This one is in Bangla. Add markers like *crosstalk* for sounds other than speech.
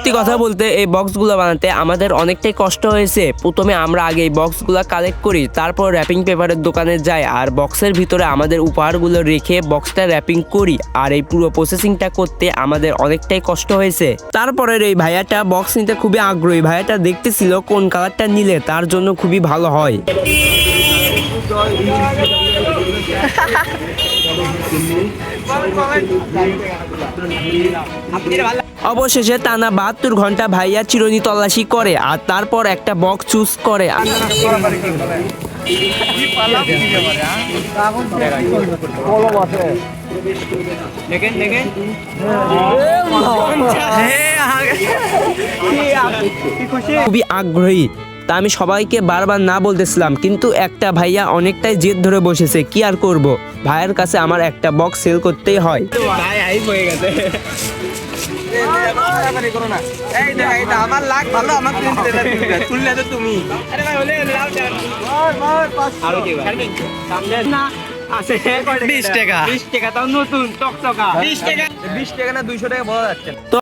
সত্যি কথা বলতে এই বক্সগুলো বানাতে আমাদের অনেকটাই কষ্ট হয়েছে। প্রথমে আমরা আগে এই বক্সগুলো কালেক্ট করি তারপর র্যাপিং পেপারের দোকানে যাই আর বক্সের ভিতরে আমাদের উপহারগুলো রেখে বক্সটা র্যাপিং করি আর এই পুরো প্রসেসিংটা করতে আমাদের অনেকটাই কষ্ট হয়েছে। তারপরের এই ভাইয়াটা বক্স নিতে খুবই আগ্রহী ভাইয়াটা দেখতেছিল কোন কালারটা নিলে তার জন্য খুবই ভালো হয়। *laughs* অবশেষে টানা বাহাত্তর ঘণ্টা ভাইয়া চিরনি তল্লাশি করে আর তারপর একটা বক্স চুজ করে। খুবই আগ্রহী। তা আমি সবাইকে বারবার না বলতেছিলাম কিন্তু একটা ভাইয়া অনেকটাই জেদ ধরে বসেছে কি আর করব? ভাইয়ের কাছে আমার একটা বক্স সেল করতেই হয়। আমার লাখ ভালো আমার তুললে তো তুমি। বিশ টাকা। বিশ টাকা তাও নতুন টকটকা। বিশ টাকা। বিশ টাকা না দুইশো টাকা বলা যাচ্ছে তো